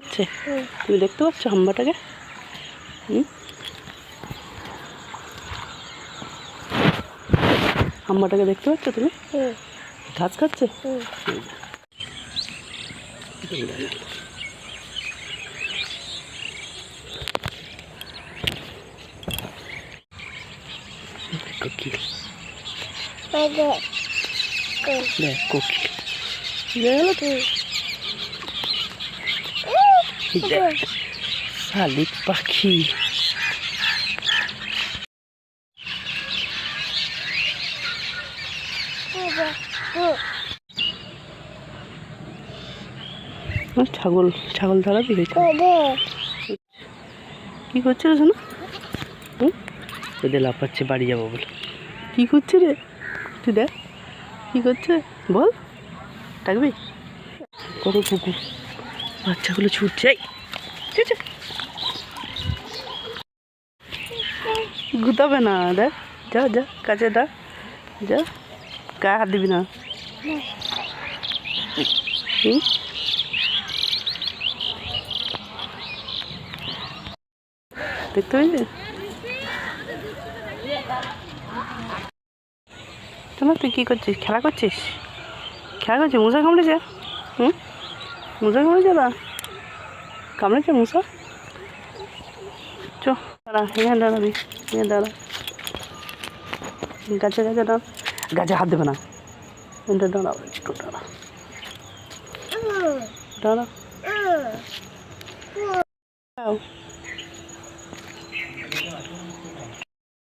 হচ্ছে তুমি দেখতে পাচ্ছ হাম্বাটাকে? হুম? হাম্বাটাকে দেখতে পাচ্ছ তুমি? ঘাস খাচ্ছে? দেখ কোকিল। দেখ শালিক পাখি। ছাগল ছাগল ধরাবি হয়েছে। কি করছে রে শোনো ওদের লাফাচ্ছে, বাড়ি যাব বলে। কি করছে রে? তুই দেখ, কি করছে? বল। ডাকবি? কত কুকুর? বাচ্চাগুলো ছুটছে। গুতাবে না দেখ যা যা, কাছে দা, যা, গায়ে হাত দিবি না। দেখতে পেয়েছি? তুই কী করছিস? খেলা করছিস? খেলা করছিস? মশা কামড়েছে হুম? মশা কামড়েছে না কামড়েছে মশা চো, দাঁড়া, এখানে দাঁড়াবি এখানে দাঁড়া। গাছে গাছে দাঁড়া। গাছে হাত দেবে না। এটা দাঁড়াও, একটু দাঁড়া। দাঁড়া।